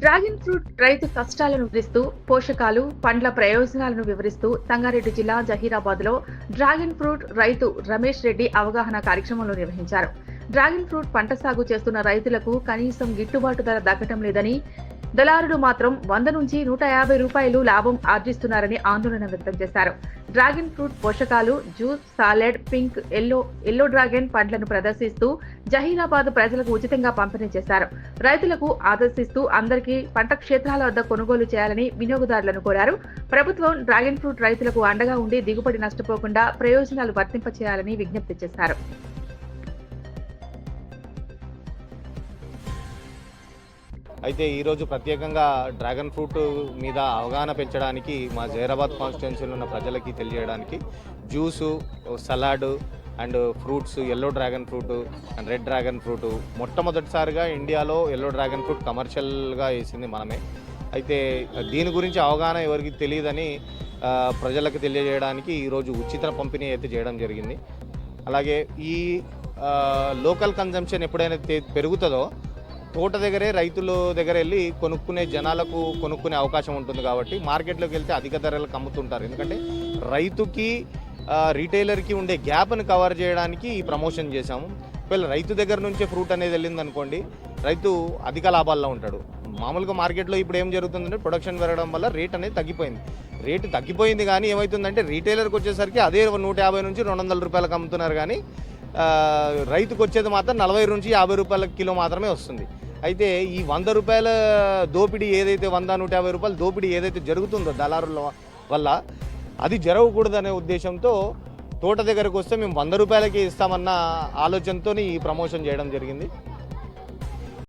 Dragon fruit రైతు కష్టాలను వివరిస్తూ పోషకాలు పండ్ల ప్రయోజనాలను వివరిస్తూ సంగారెడ్డి జిల్లా జహీరాబాద్లో డ్రాగన్ ఫ్రూట్ రైతు రమేష్ రెడ్డి అవగాహన కార్యక్రమంలో నిర్వహించారు. డ్రాగన్ ఫ్రూట్ పంట సాగు చేస్తున్న రైతులకు కనీసం గిట్టుబాటు ధర దక్కటం లేదని దళారులు మాత్రం వంద నుంచి నూట యాభై రూపాయలు లాభం ఆర్జిస్తున్నారని ఆందోళన వ్యక్తం చేశారు. డ్రాగన్ ఫ్రూట్ పోషకాలు juice salad pink yellow yellow dragon పండ్లను ప్రదర్శిస్తూ జహీరాబాద్ ప్రజలకు ఉచితంగా పంపిణీ చేశారు. రైతులకు ఆదర్శిస్తూ అందరికీ పంట క్షేత్రాల వద్ద కొనుగోలు చేయాలని వినియోగదారులను కోరారు. ప్రభుత్వం డ్రాగన్ ఫ్రూట్ రైతులకు అండగా ఉండి దిగుబడి నష్టపోకుండా ప్రయోజనాలు వర్తింపచేయాలని విజ్ఞప్తి చేశారు. అయితే ఈరోజు ప్రత్యేకంగా డ్రాగన్ ఫ్రూట్ మీద అవగాహన పెంచడానికి మా జైరాబాద్ కాన్స్టిట్యున్సీలో ఉన్న ప్రజలకి తెలియజేయడానికి juice salad and fruits yellow dragon fruit and red dragon fruit మొట్టమొదటిసారిగా ఇండియాలో ఎల్లో డ్రాగన్ ఫ్రూట్ కమర్షియల్గా వేసింది మనమే. అయితే దీని గురించి అవగాహన ఎవరికి తెలియదని ప్రజలకు తెలియజేయడానికి ఈరోజు ఉచిత పంపిణీ అయితే చేయడం జరిగింది. అలాగే ఈ లోకల్ కన్జంప్షన్ ఎప్పుడైనా పెరుగుతుందో తోట దగ్గరే రైతుల దగ్గర వెళ్ళి కొనుక్కునే జనాలకు కొనుక్కునే అవకాశం ఉంటుంది కాబట్టి మార్కెట్లోకి వెళ్తే అధిక ధరలకు అమ్ముతుంటారు. ఎందుకంటే రైతుకి రీటైలర్కి ఉండే గ్యాప్ని కవర్ చేయడానికి ఈ ప్రమోషన్ చేశాము. ఒకవేళ రైతు దగ్గర నుంచే ఫ్రూట్ అనేది వెళ్ళింది అనుకోండి రైతు అధిక లాభాల్లో ఉంటాడు. మామూలుగా మార్కెట్లో ఇప్పుడు ఏం జరుగుతుందంటే ప్రొడక్షన్ పెరగడం వల్ల రేట్ అనేది తగ్గిపోయింది. రేటు తగ్గిపోయింది కానీ ఏమవుతుందంటే రీటైలర్కి వచ్చేసరికి అదే నూట యాభై నుంచి రెండు వందల రూపాయలకు అమ్ముతున్నారు కానీ రైతుకు వచ్చేది మాత్రం నలభై నుంచి యాభై రూపాయల కిలో మాత్రమే వస్తుంది. అయితే ఈ వంద రూపాయల దోపిడీ ఏదైతే వంద నూట యాభై రూపాయల దోపిడీ ఏదైతే జరుగుతుందో దళారుల వల్ల అది జరగకూడదనే ఉద్దేశంతో తోట దగ్గరకు వస్తే మేము వంద రూపాయలకి ఇస్తామన్న ఆలోచనతో ఈ ప్రమోషన్ చేయడం జరిగింది.